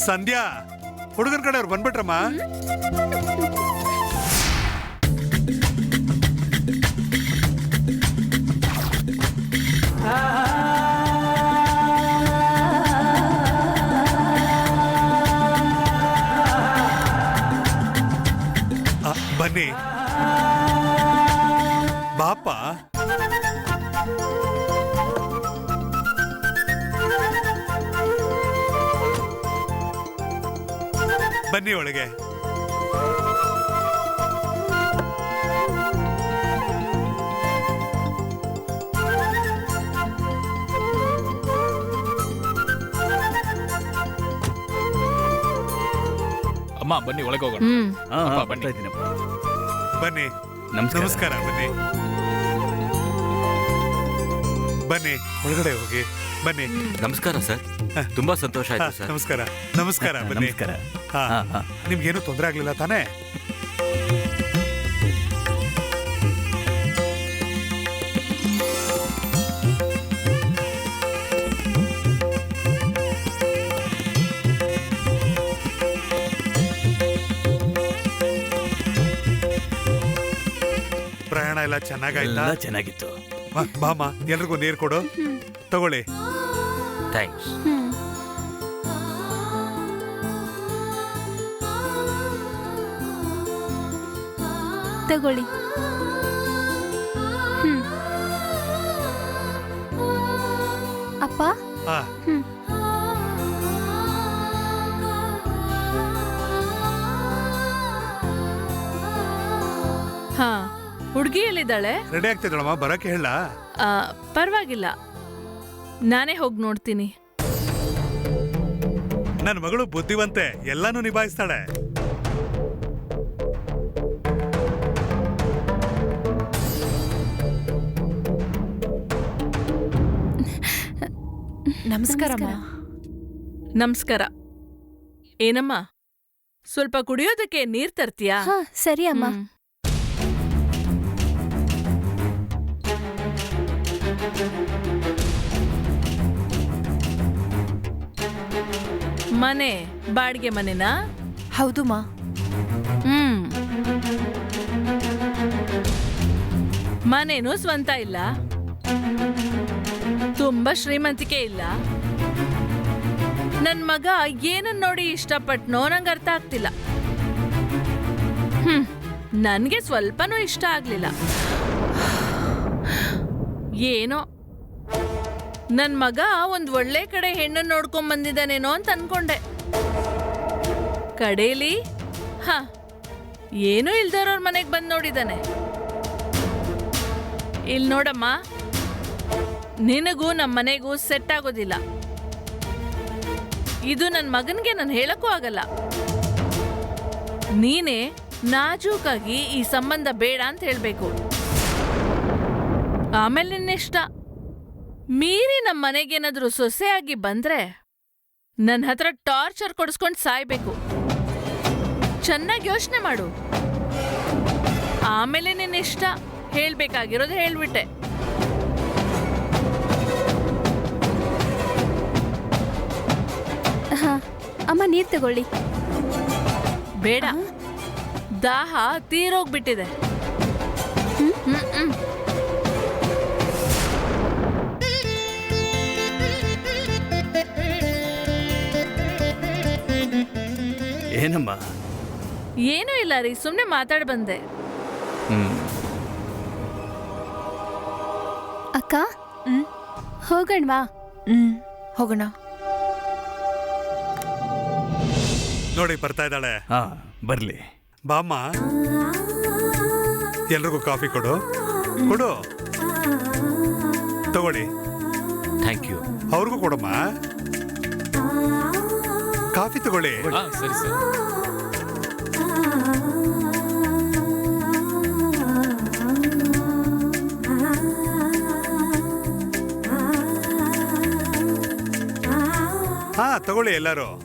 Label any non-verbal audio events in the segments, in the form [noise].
ಸಂಧ್ಯಾ ಹುಡುಗರ ಕಡೆಯವ್ರು ಬಂದ್ಬಿಟ್ರಮ್ಮ ಆ, ಬನ್ನಿ ಬಾಪ ಬನ್ನಿ ಒಳಗೆ. ಅಮ್ಮ ಬನ್ನಿ ಒಳಗೆ ಹೋಗೋಣ. ಹ್ಮ್. ಅಪ್ಪ, ಬನ್ನಿ. ಬರ್ತಾ ಇದ್ದೀನಪ್ಪ. ಬನ್ನಿ. ನಮಸ್ಕಾರ. ನಮಸ್ಕಾರ ಬನ್ನಿ. ಬನ್ನಿ ಒಳಗಡೆ ಹೋಗಿ. ಬನ್ನಿ. ನಮಸ್ಕಾರ ಸರ್. ತುಂಬಾ ಸಂತೋಷ ಆಯ್ತು ಸರ್. ನಮಸ್ಕಾರ. ನಮಸ್ಕಾರ ಬನ್ನಿ. ನಮಸ್ಕಾರ. ಹಾ ಹಾ, ಹಾ. ನಿಮ್ಗೇನು ತೊಂದರೆ ಆಗ್ಲಿಲ್ಲ ತಾನೇ? ಪ್ರಯಾಣ ಎಲ್ಲ ಚೆನ್ನಾಗಾಯ್ತಾ? ಎಲ್ಲ ಚೆನ್ನಾಗಿತ್ತು. ಬಾ- ಬಾಮ್ಮ ಎಲ್ರಿಗೂ ನೀರು ಕೊಡು. ತಗೊಳ್ಳಿ. ಥ್ಯಾಂಕ್ಸ್ ಹ್ಮ್. ತಗೊಳ್ಳಿ. ಹ್ಮ್. ಅಪ್ಪ? ಹ್ಮ್. ಹಾ ಹುಡುಗಿ ಎಲ್ಲಿದ್ದಾಳೆ? ರೆಡಿ ಆಗ್ತಿದ್ದಳಮ್ಮ ಬರಕ್ಕೆ ಹೇಳ. ಆ, ಪರವಾಗಿಲ್ಲ. ನಾನೇ ಹೋಗಿ ನೋಡ್ತೀನಿ. ನನ್ನ ಮಗಳು ಬುದ್ಧಿವಂತೆ ಎಲ್ಲಾನು ನಿಭಾಯಿಸ್ತಾಳೆ. ನಮಸ್ಕಾರಮ್ಮ ನಮಸ್ಕಾರ. ಏನಮ್ಮ? ಸ್ವಲ್ಪ ಕುಡಿಯೋದಕ್ಕೆ ನೀರ್ ತರ್ತೀಯಾ? ಹಾ ಸರಿ ಅಮ್ಮ. ಹ್ಮ್. ಮನೆ ಬಾಡಿಗೆ ಮನೆನಾ? ಹೌದು ಮಾ. ಹ್ಮ್. ಮನೇನು ಸ್ವಂತ ಇಲ್ಲ? ತುಂಬಾ ಶ್ರೀಮಂತಿಕೆ ಇಲ್ಲ. ನನ್ ಮಗ ಏನನ್ ನೋಡಿ ಇಷ್ಟಪಟ್ನೋ ನಂಗೆ ಅರ್ಥ ಆಗ್ತಿಲ್ಲ. ಹ್ಮ್, ನನ್ಗೆ ಸ್ವಲ್ಪನೂ ಇಷ್ಟ ಆಗ್ಲಿಲ್ಲ. ಏನೋ, ನನ್ ಮಗ ಒಂದ್ ಒಳ್ಳೆ ಕಡೆ ಹೆಣ್ಣು ನೋಡ್ಕೊಂಡ್ ಬಂದಿದ್ದಾನೇನೋ ಅಂತ ಅನ್ಕೊಂಡೆ. ಕಡೇಲಿ, ಹ, ಏನೂ ಇಲ್ದರೋರ್ ಮನೆಗೆ ಬಂದ್ ನೋಡಿದಾನೆ ಇಲ್ ನೋಡಮ್ಮ ನಿನಗೂ ನಮ್ಮ ಮನೆಗೂ ಸೆಟ್ ಆಗೋದಿಲ್ಲ. ಇದು ನನ್ನ ಮಗನಿಗೆ ನಾನು ಹೇಳಕ್ಕೂ ಆಗಲ್ಲ. ನೀನೇ ನಾಜೂಕಾಗಿ ಈ ಸಂಬಂಧ ಬೇಡ ಅಂತ ಹೇಳಬೇಕು. ಆಮೇಲೆ ನಿನ್ನಿಷ್ಟ. ಮೀರಿ ನಮ್ಮ ಮನೆಗೇನಾದರೂ ಸೊಸೆಯಾಗಿ ಬಂದ್ರೆ ನನ್ನ ಹತ್ರ ಟಾರ್ಚರ್ ಕೊಡಿಸ್ಕೊಂಡು ಸಾಯ್ಬೇಕು. ಚೆನ್ನಾಗಿ ಯೋಚನೆ ಮಾಡು. ಆಮೇಲೆ ನಿನ್ನಿಷ್ಟ. ಹೇಳಬೇಕಾಗಿರೋದು ಹೇಳ್ಬಿಟ್ಟೆ. ಅಮ್ಮ ನೀರ್ ತಗೊಳ್ಳಿ. ಬೇಡ. ದಾಹ ತೀರೋಗ್ಬಿಟ್ಟಿದೆ. ಏನಮ್ಮ? ಏನೂ ಇಲ್ಲ ರೀ ಸುಮ್ಮನೆ ಮಾತಾಡ್ ಬಂದೆ. ಹ್ಮ್. ಅಕ್ಕ? ಹೋಗಣ್ವಾ? ಹ್ಮ್ ಹೋಗೋಣ. ನೋಡಿ ಬರ್ತಾ ಇದ್ದಾಳೆ. ಹಾ ಬರ್ಲಿ. ಬಾಮ್ಮ ಎಲ್ರಿಗೂ ಕಾಫಿ ಕೊಡು. ಕೊಡು. ತಗೊಳ್ಳಿ. ಥ್ಯಾಂಕ್ ಯು ಅವ್ರಿಗೂ ಕೊಡಮ್ಮ. ಕಾಫಿ ತಗೊಳ್ಳಿ. ಹಾ ಸರಿ ಸರ್. ಹಾ ತಗೊಳ್ಳಿ ಎಲ್ಲರೂ.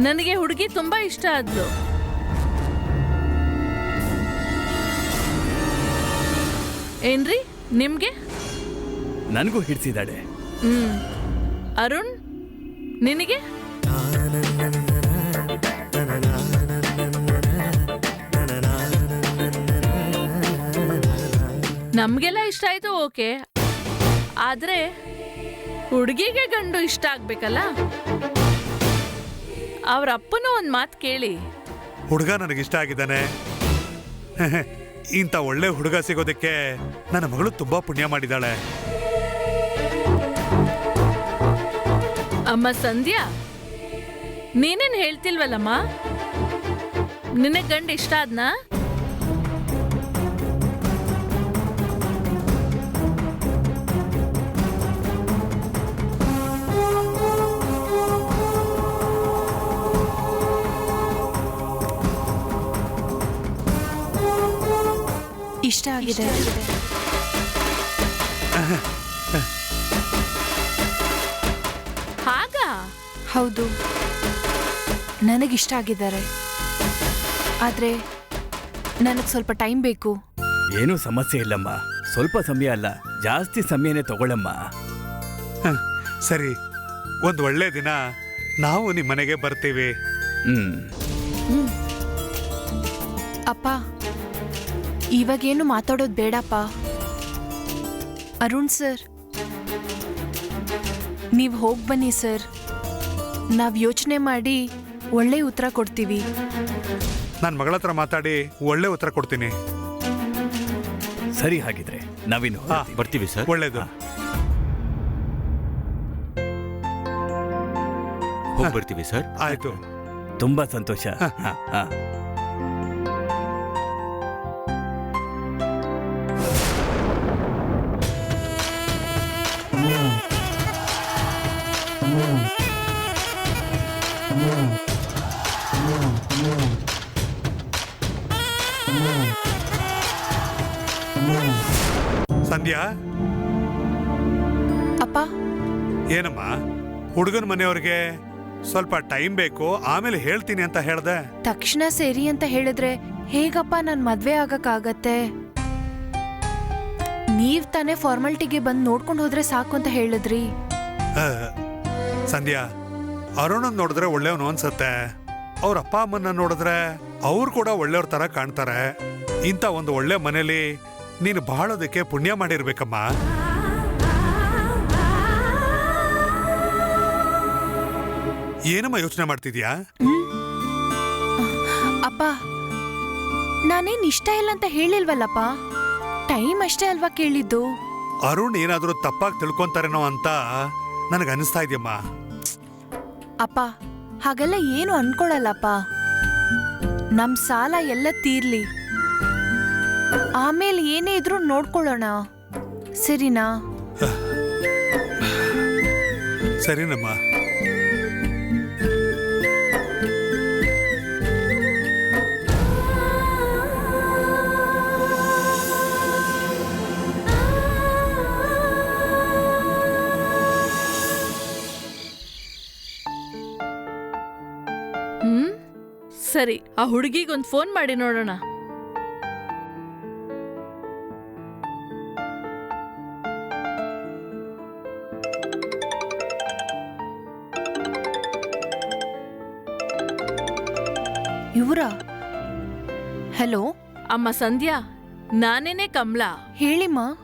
ನನಗೆ ಹುಡುಗಿ ತುಂಬಾ ಇಷ್ಟ ಆದ್ಲು. ಏನ್ರಿ ನಿಮ್ಗೆ? ನನಗೂ ಹಿಡಿಸಿದಾಳೆ ಹ್ಮ್. ಅರುಣ್ ನಿನಗೆ? ನಮ್ಗೆಲ್ಲ ಇಷ್ಟ ಆಯ್ತು ಓಕೆ. ಆದ್ರೆ ಹುಡುಗಿಗೆ ಗಂಡು ಇಷ್ಟ ಆಗ್ಬೇಕಲ್ಲ? ಅವ್ರ ಅಪ್ಪನೂ ಒಂದು ಮಾತು ಕೇಳಿ. ಹುಡುಗ ನನಗಿಷ್ಟ ಆಗಿದ್ದಾನೆ. ಇಂಥ ಒಳ್ಳೆ ಹುಡುಗ ಸಿಗೋದಕ್ಕೆ ನನ್ನ ಮಗಳು ತುಂಬಾ ಪುಣ್ಯ ಮಾಡಿದ್ದಾಳೆ. ಅಮ್ಮ ಸಂಧ್ಯಾ ನೀನೇನ್ ಹೇಳ್ತಿಲ್ವಲ್ಲಮ್ಮ? ನಿನಗೆ ಗಂಡ ಇಷ್ಟ ಆದ್ನಾ? ಇಷ್ಟ ಆಗಿದೆ. ಹಾಗಾ? ಹೌದು. ನನಗಿಷ್ಟ ಆಗಿದ್ದಾರೆ. ಆದ್ರೆ ನನಗೆ ಸ್ವಲ್ಪ ಟೈಮ್ ಬೇಕು. ಏನೂ ಸಮಸ್ಯೆ ಇಲ್ಲಮ್ಮ. ಸ್ವಲ್ಪ ಸಮಯ ಅಲ್ಲ. ಜಾಸ್ತಿ ಸಮಯನೇ ತಗೊಳ್ಳಮ್ಮ ಹ, ಸರಿ. ಒಂದು ಒಳ್ಳೆ ದಿನ ನಾವು ನಿಮ್ಮ ಮನೆಗೆ ಬರ್ತೀವಿ. ಹ್ಮ್. ಅಪ್ಪ ಇವಾಗೇನು ಮಾತಾಡೋದು ಬೇಡಪ್ಪ. ಅರುಣ್ ಸರ್. ನೀವು ಹೋಗಿ ಬನ್ನಿ ಸರ್. ನಾವು ಯೋಚನೆ ಮಾಡಿ ಒಳ್ಳೆ ಉತ್ತರ ಕೊಡ್ತೀವಿ. ನನ್ನ ಮಗಳ ಹತ್ರ ಮಾತಾಡಿ ಒಳ್ಳೆ ಉತ್ತರ ಕೊಡ್ತೀನಿ. ಸರಿ ಹಾಗಿದ್ರೆ ನಾವಿನ್ನು ಹಾ. ಹೊರಡ್ತೀವಿ. ಬರ್ತೀವಿ ಸರ್. ಒಳ್ಳೇದು. ಹೋಗಿ ಬರ್ತೀವಿ ಸರ್. ಆಯ್ತು. ತುಂಬಾ ಸಂತೋಷ. ಹಾ, ಹಾ. ಸಂಧ್ಯಾ? ಅಪ್ಪ? ಏನಮ್ಮ? ಹುಡುಗನ ಮನೆಯವ್ರಿಗೆ ಸ್ವಲ್ಪ ಟೈಮ್ ಬೇಕು ಆಮೇಲೆ ಹೇಳ್ತೀನಿ ಅಂತ ಹೇಳ್ದೆ. ತಕ್ಷಣ ಸೇರಿ ಅಂತ ಹೇಳಿದ್ರೆ ಹೇಗಪ್ಪ ನಾನು ಮದ್ವೆ ಆಗಕ್ಕಾಗತ್ತೆ? ನೀವ್ ತಾನೇ ಫಾರ್ಮಾಲಿಟಿಗೆ ಬಂದು ನೋಡ್ಕೊಂಡು ಹೋದ್ರೆ ಸಾಕು ಅಂತ ಹೇಳಿದ್ರಿ. ಆ, ಸಂಧ್ಯಾ ಅರುಣನ್ ನೋಡಿದ್ರೆ ಒಳ್ಳೆಯವನು ಅನ್ಸತ್ತೆ. ಅವ್ರ ಅಪ್ಪ ಅಮ್ಮನ್ನ ನೋಡಿದ್ರೆ ಅವ್ರು ಕೂಡ ಒಳ್ಳೆಯವ್ರ ತರ ಕಾಣ್ತಾರೆ. ಇಂಥ ಒಂದು ಒಳ್ಳೆ ಮನೇಲಿ ನೀನು ಬಾಳೋದಕ್ಕೆ ಪುಣ್ಯ ಮಾಡಿರ್ಬೇಕಮ್ಮ. ಏನಮ್ಮ ಯೋಚನೆ ಮಾಡ್ತಿದ್ಯಾ? ಅಪ್ಪ ನಾನೇನ್ ಇಷ್ಟ ಇಲ್ಲ ಅಂತ ಹೇಳಿಲ್ವಲ್ಲಪ್ಪ? ಟೈಮ್ ಅಷ್ಟೇ ಅಲ್ವಾ ಕೇಳಿದ್ದು? ಅರುಣ್ ಏನಾದ್ರೂ ತಪ್ಪಾಗಿ ತಿಳ್ಕೊಂತಾರೇನೋ ಅಂತ ನನಗೆ ಅನಿಸ್ತಾ ಇದೆಯಮ್ಮ ಅಪ್ಪ ಹಾಗೆಲ್ಲ ಏನು ಅನ್ಕೊಳಲ್ಲಪ್ಪ ನಮ್ ಸಾಲ ಎಲ್ಲ ತೀರ್ಲಿ. ಆಮೇಲೆ ಏನೇ ಇದ್ರೂ ನೋಡ್ಕೊಳ್ಳೋಣ. ಸರಿನಾ? ಸರಿನಮ್ಮ. ಸರಿ ಆ ಹುಡುಗಿಗೊಂದು ಫೋನ್ ಮಾಡಿ ನೋಡೋಣ. ಇವರ ಹಲೋ? ಅಮ್ಮ ಸಂಧ್ಯಾ ನಾನೇನೆ ಕಮಲಾ? ಹೇಳಿಮ್ಮ.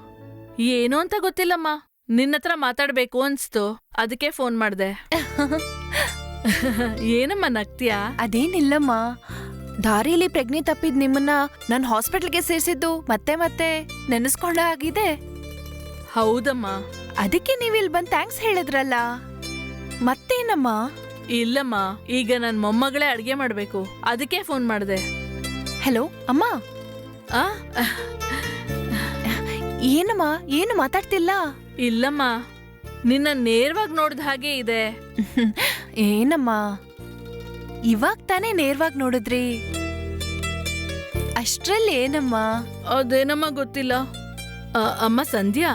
ಏನು ಅಂತ ಗೊತ್ತಿಲ್ಲಮ್ಮ ನಿನ್ನತ್ರ ಮಾತಾಡ್ಬೇಕು ಅನ್ಸ್ತು ಅದಕ್ಕೆ ಫೋನ್ ಮಾಡ್ದೆ. [laughs] ಏನಮ್ಮ ನಗ್ತೀಯಾ? ಅದೇನಿಲ್ಲಮ್ಮ. ದಾರಿಲಿ ಪ್ರಜ್ಞೆ ತಪ್ಪಿದ್ ನಿಮ್ಮನ್ನ ನಾನು ಹಾಸ್ಪಿಟಲ್ಗೆ ಸೇರಿಸಿದ್ದು ಮತ್ತೆ ಮತ್ತೆ ನೆನೆಸ್ಕೊಂಡ ಆಗಿದೆ. ಹೌದಮ್ಮ. ಅದಕ್ಕೆ ನೀವಿಲ್ ಬಂದ್ ಥ್ಯಾಂಕ್ಸ್ ಹೇಳಿದ್ರಲ್ಲ. ಮತ್ತೇನಮ್ಮ? ಇಲ್ಲಮ್ಮ. ಈಗ ನನ್ ಮೊಮ್ಮಗಳೇ ಅಡ್ಗೆ ಮಾಡ್ಬೇಕು. ಅದಕ್ಕೆ ಫೋನ್ ಮಾಡಿದೆ. ಹಲೋ ಅಮ್ಮ? ಆ? ಏನಮ್ಮ? ಏನು ಮಾತಾಡ್ತಿಲ್ಲ? ಇಲ್ಲಮ್ಮ. ನಿನ್ನ ನೇರವಾಗಿ ನೋಡಿದ ಹಾಗೆ ಇದೆ. [laughs] ಏನಮ್ಮ? ಇವಾಗ ತಾನೇ ನೇರವಾಗಿ ನೋಡಿದ್ರಿ? ಅಷ್ಟ್ರಲ್ಲಿ ಏನಮ್ಮ? ಅದೇನಮ್ಮ ಗೊತ್ತಿಲ್ಲ. ಆ, ಅಮ್ಮ ಸಂಧ್ಯಾ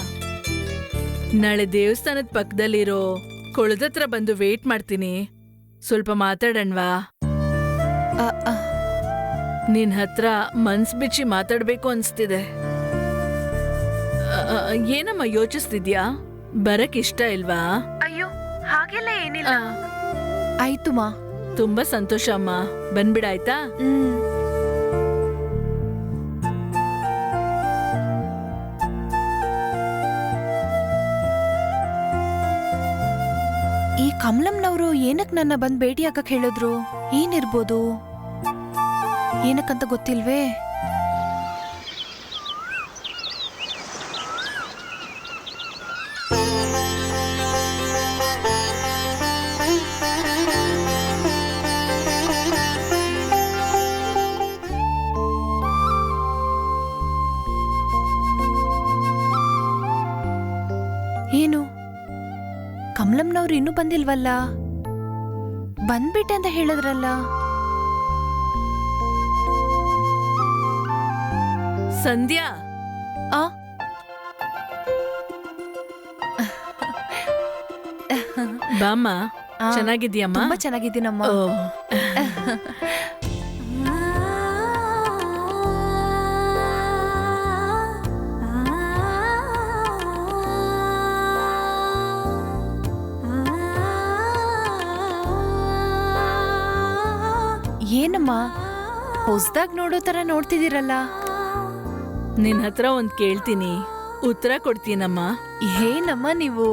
ನಾಳೆ ದೇವಸ್ಥಾನದ ಪಕ್ಕದಲ್ಲಿರೋ ಕೊಳದತ್ರ ಬಂದು ವೇಟ್ ಮಾಡ್ತೀನಿ. ಸ್ವಲ್ಪ ಮಾತಾಡಣ್ವಾ? ಅ, ಅ, ನಿನ್ ಹತ್ರ ಮನ್ಸ್ ಬಿಚ್ಚಿ ಮಾತಾಡ್ಬೇಕು ಅನ್ಸ್ತಿದೆ. ಏನಮ್ಮ ಯೋಚಿಸ್ತಿದ್ಯಾ? ಬರಕ್ ಇಷ್ಟ ಇಲ್ವಾ? ಅಯ್ಯೋ ಹಾಗೆಲ್ಲ ಏನಿಲ್ಲ. ಆಯ್ತು ಮಾ. ತುಂಬಾ ಸಂತೋಷ ಅಮ್ಮ. ಬಂದ್ಬಿಡಾಯ್ತಾ ಹ್ಮ್. ಈ ಕಮಲಂನವರು ಏನಕ್ ನನ್ನ ಬಂದ್ ಭೇಟಿ ಹಾಕಕ್ ಹೇಳಿದ್ರು? ಏನಿರ್ಬೋದು? ಏನಕ್ಕಂತ ಗೊತ್ತಿಲ್ವೇ? ಇನ್ನೂ ಬಂದಿಲ್ವಲ್ಲ? ಬಂದ್ಬಿಟ್ಟೆ ಅಂತ ಹೇಳಿದ್ರಲ್ಲ? ಸಂಧ್ಯಾ! ಆ? ಬಾಮ್ಮ ಚೆನ್ನಾಗಿದ್ಯಮ್ಮ ತುಂಬಾ ಚೆನ್ನಾಗಿದ್ದೀನಮ್ಮ. ಏನಮ್ಮ? ಹೊಸ್ದಾಗ್ ನೋಡೋ ತರ ನೋಡ್ತಿದ್ದೀರಲ್ಲ? ನಿನ್ ಹತ್ರ ಒಂದ್ ಕೇಳ್ತೀನಿ. ಉತ್ತರ ಕೊಡ್ತೀನಮ್ಮ. ಏನಮ್ಮ ನೀವು?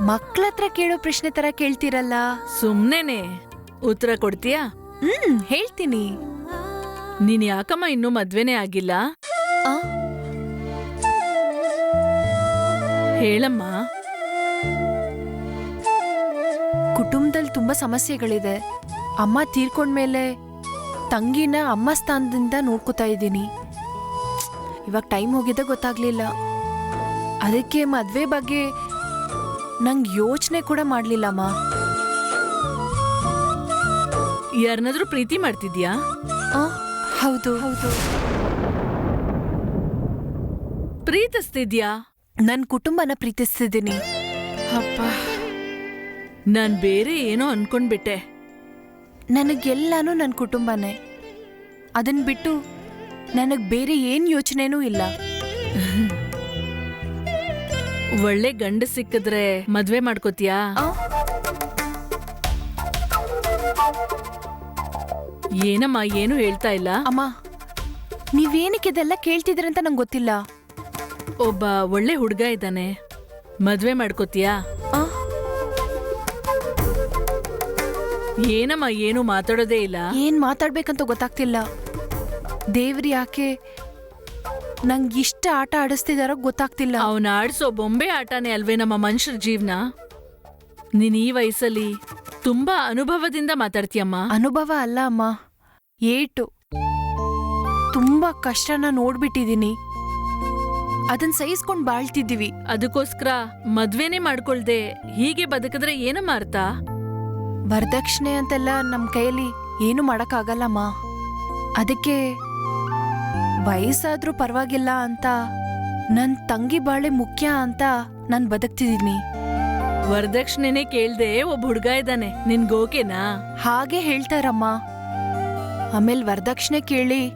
ಮಕ್ಳ ಹತ್ರ ಕೇಳೋ ಪ್ರಶ್ನೆ ತರ ಕೇಳ್ತೀರಲ್ಲ? ಸುಮ್ನೆನೆ. ಉತ್ತರ ಕೊಡ್ತೀಯಾ? ಹ್ಮ್ ಹೇಳ್ತೀನಿ. ನೀನ್ ಯಾಕಮ್ಮ ಇನ್ನೂ ಮದ್ವೆನೇ ಆಗಿಲ್ಲ? ಆ, ಹೇಳಮ್ಮ. ಕುಟುಂಬದಲ್ಲಿ ತುಂಬಾ ಸಮಸ್ಯೆಗಳಿದೆ. ಅಮ್ಮ ತೀರ್ಕೊಂಡ್ಮೇಲೆ ತಂಗಿನ ಅಮ್ಮ ಸ್ಥಾನದಿಂದ ನೋಡ್ಕೊತಾ ಇದ್ದೀನಿ. ಇವಾಗ ಟೈಮ್ ಹೋಗಿದ್ದ ಗೊತ್ತಾಗ್ಲಿಲ್ಲ. ಅದಕ್ಕೆ ಮದುವೆ ಬಗ್ಗೆ ನಂಗೆ ಯೋಚನೆ ಕೂಡ ಮಾಡ್ಲಿಲ್ಲಮ್ಮ ಯಾರನ್ನಾದ್ರೂ ಪ್ರೀತಿ ಮಾಡ್ತಿದ್ಯಾ? ಆ, ಹೌದು. ಹೌದು. ಪ್ರೀತಿಸ್ತಿದ್ಯಾ? ನನ್ನ ಕುಟುಂಬನ ಪ್ರೀತಿಸ್ತಿದ್ದೀನಿ. ಅಪ್ಪ. ನಾನು ಬೇರೆ ಏನೋ ಅನ್ಕೊಂಡ್ಬಿಟ್ಟೆ. ನನಗೆಲ್ಲಾನು ನನ್ನ ಕುಟುಂಬನೇ. ಅದನ್ನ ಬಿಟ್ಟು ನನಗ್ ಬೇರೆ ಏನ್ ಯೋಚನೆನೂ ಇಲ್ಲ. ಒಳ್ಳೆ ಗಂಡ ಸಿಕ್ಕಿದ್ರೆ ಮದ್ವೆ ಮಾಡ್ಕೋತೀಯಾ? ಆ, ಏನಮ್ಮ ಏನು ಹೇಳ್ತಾ ಇಲ್ಲ? ಅಮ್ಮ ನೀವೇನಕ್ಕೆ ಇದೆಲ್ಲ ಕೇಳ್ತಿದ್ರಂತ ನಂಗೆ ಗೊತ್ತಿಲ್ಲ. ಒಬ್ಬ ಒಳ್ಳೆ ಹುಡುಗ ಇದ್ದಾನೆ. ಮದ್ವೆ ಮಾಡ್ಕೋತೀಯಾ? ಏನಮ್ಮ ಏನು ಮಾತಾಡೋದೇ ಇಲ್ಲ? ಏನ್ ಮಾತಾಡ್ಬೇಕಂತ ಗೊತ್ತಾಗ್ತಿಲ್ಲ. ದೇವ್ರಿ ಯಾಕೆ ನಂಗೆ ಇಷ್ಟ ಆಟ ಆಡಿಸ್ತಿದಾರೋ ಗೊತ್ತಾಗ್ತಿಲ್ಲ. ಅವನ ಆಡಿಸೋ ಬೊಂಬೆ ಆಟನೇ ಅಲ್ವೇ ನಮ್ಮ ಮನುಷ್ಯರ ಜೀವನ? ನೀನ್ ಈ ವಯಸ್ಸಲ್ಲಿ ತುಂಬಾ ಅನುಭವದಿಂದ ಮಾತಾಡ್ತೀಯಮ್ಮ. ಅನುಭವ ಅಲ್ಲ ಅಮ್ಮ. ಏಟು. ತುಂಬಾ ಕಷ್ಟನ ನೋಡ್ಬಿಟ್ಟಿದೀನಿ. ಅದನ್ ಸಹಿಸ್ಕೊಂಡ್ ಬಾಳ್ತಿದ್ದೀವಿ. ಅದಕ್ಕೋಸ್ಕರ ಮದ್ವೆನೇ ಮಾಡ್ಕೊಳ್ದೆ ಹೀಗೆ ಬದುಕಿದ್ರೆ ಏನಮ್ಮ ಅರ್ಥ? ವರದಕ್ಷಿಣೆ ಅಂತೆಲ್ಲ ನಮ್ಮ ಕೈಯಲ್ಲಿ ಏನು ಮಾಡಕ್ಕಾಗಲ್ಲಮ್ಮ ಅದಕ್ಕೆ ವಯಸ್ಸಾದ್ರೂ ಪರವಾಗಿಲ್ಲ ಅಂತ ನನ್ನ ತಂಗಿ ಬಾಳೆ ಮುಖ್ಯ ಅಂತ ನಾನು ಬದುಕ್ತಿದ್ದೀನಿ. ವರದಕ್ಷಿಣೆನೆ ಕೇಳ್ದೆ ಒಬ್ಬ ಹುಡ್ಗ ಇದ್ದಾನೆ. ನಿನ್ಗೋಕೆನಾ ಹಾಗೆ ಹೇಳ್ತಾರಮ್ಮ. ಆಮೇಲೆ ವರದಕ್ಷಿಣೆ ಕೇಳಿ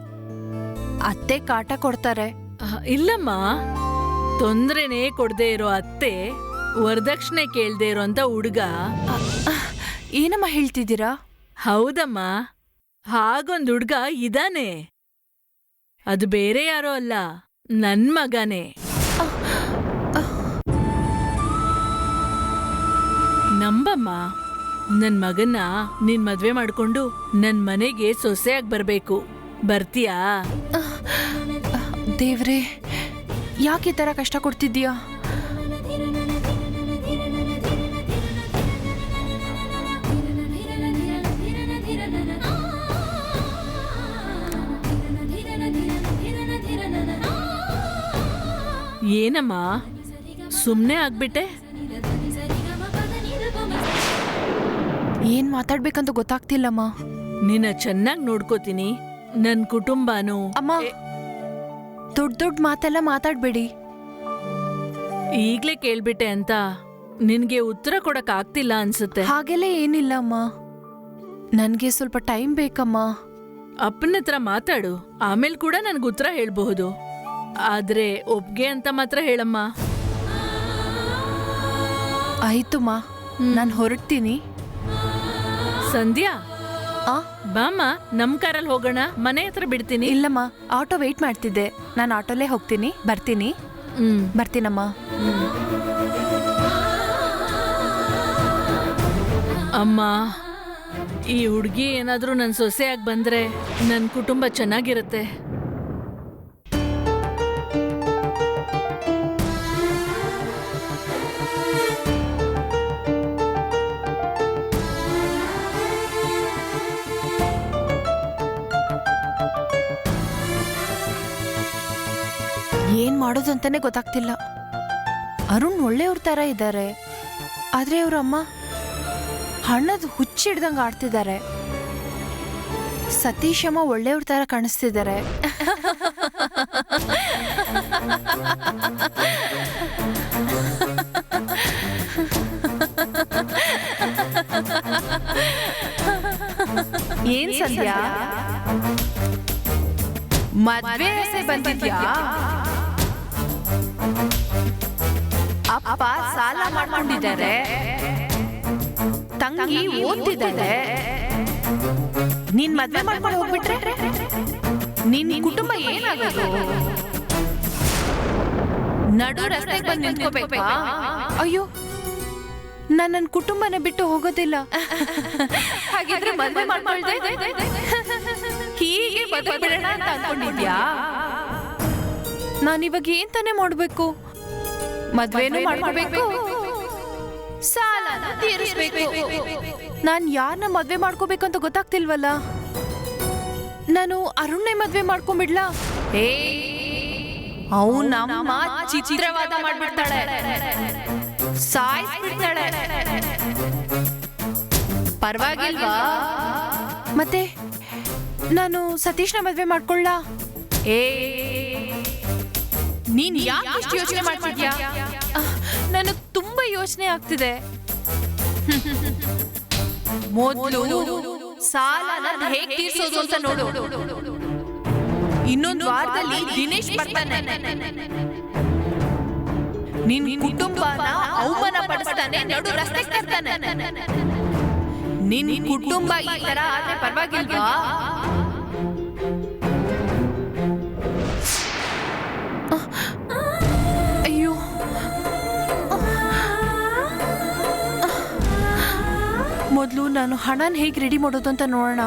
ಅತ್ತೆ ಕಾಟ ಕೊಡ್ತಾರೆ. ಅಹ್, ಇಲ್ಲಮ್ಮ. ತೊಂದ್ರೆನೇ ಕೊಡದೆ ಇರೋ ಅತ್ತೆ ವರದಕ್ಷಿಣೆ ಕೇಳ್ದೆ ಇರೋಂತ ಹುಡ್ಗ. ಏನಮ್ಮ ಹೇಳ್ತಿದ್ದೀರಾ? ಹೌದಮ್ಮ. ಹಾಗೊಂದು ಹುಡ್ಗ ಇದಾನೆ. ಅದು ಬೇರೆ ಯಾರೋ ಅಲ್ಲ ನನ್ ಮಗನೇ. ನಂಬಮ್ಮ ನನ್ ಮಗನ್ನ ನಿನ್ ಮದ್ವೆ ಮಾಡ್ಕೊಂಡು ನನ್ ಮನೆಗೆ ಸೊಸೆಯಾಗಿ ಬರ್ಬೇಕು. ಬರ್ತೀಯಾ? ದೇವ್ರೆ ಯಾಕೆ ಈ ತರ ಕಷ್ಟ ಕೊಡ್ತಿದ್ದೀಯಾ? ಏನಮ್ಮ? ಸುಮ್ಮನೆ ಆಗ್ಬಿಟ್ಟೆ? ಏನ್ ಮಾತಾಡ್ಬೇಕಂತ ಗೊತ್ತಾಗ್ತಿಲ್ಲಮ್ಮ. ನಿನ್ನ ಚೆನ್ನಾಗಿ ನೋಡ್ಕೋತೀನಿ. ನನ್ನ ಕುಟುಂಬನು ಅಮ್ಮ ದೊಡ್ಡ ದೊಡ್ಡ ಮಾತೆಲ್ಲ ಮಾತಾಡ್ಬೇಡಿ. ಈಗ್ಲೇ ಕೇಳ್ಬಿಟ್ಟೆ ಅಂತ. ನಿನ್ಗೆ ಉತ್ತರ ಕೊಡಕ್ ಆಗ್ತಿಲ್ಲ ಅನ್ಸುತ್ತೆ. ಹಾಗೆಲ್ಲ ಏನಿಲ್ಲ ಅಮ್ಮ. ನನ್ಗೆ ಸ್ವಲ್ಪ ಟೈಮ್ ಬೇಕಮ್ಮ. ಅಪ್ಪನ ಹತ್ರ ಮಾತಾಡು. ಆಮೇಲೆ ಕೂಡ ನನ್ಗೆ ಉತ್ತರ ಹೇಳ್ಬಹುದು. ಆದ್ರೆ ಒಪ್ಗೆ ಅಂತ ಮಾತ್ರ ಹೇಳಮ್ಮ. ಆಯ್ತುಮ್ಮ ನಾನು ಹೊರಡ್ತೀನಿ. ಸಂಧ್ಯಾ? ಆ? ಬಾಮ್ಮ ನಮ್ ಕಾರಲ್ಲಿ ಹೋಗೋಣ ಮನೆ ಹತ್ರ ಬಿಡ್ತೀನಿ. ಇಲ್ಲಮ್ಮ ಆಟೋ ವೆಯ್ಟ್ ಮಾಡ್ತಿದ್ದೆ. ನಾನು ಆಟೋಲೇ ಹೋಗ್ತೀನಿ ಬರ್ತೀನಿ. ಹ್ಮ್. ಬರ್ತೀನಮ್ಮ. ಅಮ್ಮ ಈ ಹುಡ್ಗಿ ಏನಾದ್ರೂ ನನ್ನ ಸೊಸೆಯಾಗಿ ಬಂದ್ರೆ ನನ್ನ ಕುಟುಂಬ ಚೆನ್ನಾಗಿರುತ್ತೆ. ಏನ್ ಮಾಡೋದು ಅಂತಾನೆ ಗೊತ್ತಾಗ್ತಿಲ್ಲ. ಅರುಣ್ ಒಳ್ಳೆಯವ್ರ ತರ ಇದ್ದಾರೆ ಆದ್ರೆ ಅವ್ರ ಅಮ್ಮ ಹಣದ ಹುಚ್ಚಿಡ್ದಂಗ ಆಡ್ತಿದ್ದಾರೆ ಸತೀಶ್ ಅಮ್ಮ ಒಳ್ಳೆಯವ್ರ ತರ ಕಾಣಿಸ್ತಿದ್ದಾರೆ ಏನ್ ಸಂಧ್ಯಾ? ಮದ್ವೆ ಆಸೆ ಬಂದಿದ್ಯಾ? ಅಪ್ಪ ಸಾಲ ಮಾಡ್ಕೊಂಡಿದ್ದಾರೆ. ತಂಗಿ ಓದ್ತಿದ್ದಾರೆ ನೀನ್ ಮದ್ವೆ ಮಾಡ್ಕೊಂಡು ಹೋಗ್ಬಿಟ್ರೆ? ನಿನ್ ಕುಟುಂಬ ಏನಾಗೋದು? ನಡು ರಸ್ತೆಗೆ ಬಂದು ನಿಂತ್ಕೋಬೇಕಾ? ಅಯ್ಯೋ, ನಾನು ನನ್ನ ಕುಟುಂಬನ ಬಿಟ್ಟು ಹೋಗೋದಿಲ್ಲ. ಹಾಗಿದ್ರೆ ಮದ್ವೆ ಮಾಡ್ಕೊಳ್ದೆ? ಹೀಗೆ ಬದುಕ್ಬಿಡೋಣ ಅಂತ ಅನ್ಕೊಂಡಿದ್ಯಾ? ನಾನಿವಾಗ ಏನ್ ತಾನೇ ಮಾಡ್ಬೇಕು? ಮದ್ವೆನೂ ಮಾಡ್ಕೋಬೇಕು ಸಾಲ ತೀರಿಸ್ಬೇಕು. ನಾನ್ ಯಾರನ್ನ ಮದ್ವೆ ಮಾಡ್ಕೋಬೇಕು ಅಂತ ಗೊತ್ತಾಗ್ತಿಲ್ವಲ್ಲ? ನಾನು ಅರುಣ್ಣ ಮದ್ವೆ ಮಾಡ್ಕೊಂಡ್ಬಿಡ್ಲಾ ಏ ಅವು ನಮ್ಮ ಚಿತ್ರವಾದ ಮಾಡ್ಬಿಡ್ತಾಳೆ. ಸಾಯಿಸ್ಬಿಡ್ತಾಳೆ. ಪರವಾಗಿಲ್ವಾ? ಮತ್ತೆ ನಾನು ಸತೀಶ್ನ ಮದ್ವೆ ಮಾಡ್ಕೊಳ್ಳ ಏ ನೀನ್ ಯಾಕೆ ಇಷ್ಟು ಯೋಚನೆ ಮಾಡ್ತಿದ್ಯಾ? ನನಗೆ ತುಂಬಾ ಯೋಚನೆ ಆಗ್ತಿದೆ. [laughs] ಮೊದಲು ಸಾಲನ ಹೇಗೆ ತೀರ್ಸೋದು ಅಂತ ನೋಡು. ಇನ್ನೊಂದು ವಾರದಲ್ಲಿ ದಿನೇಶ್ ಬರ್ತಾನೆ. ನಿನ್ ಕುಟುಂಬನ ಅವಮಾನ ಪಡಿಸ್ತಾನೆ, ನಡು ರಸ್ತೆ ತರ್ತಾನೆ ನಿನ್ ಕುಟುಂಬ ಈ ತರ ಆದ್ರೆ ಪರವಾಗಿಲ್ವಾ? ಮೊದಲು ನಾನು ಹಣನ ಹೇಗೆ ರೆಡಿ ಮಾಡೋದು ಅಂತ ನೋಡೋಣ.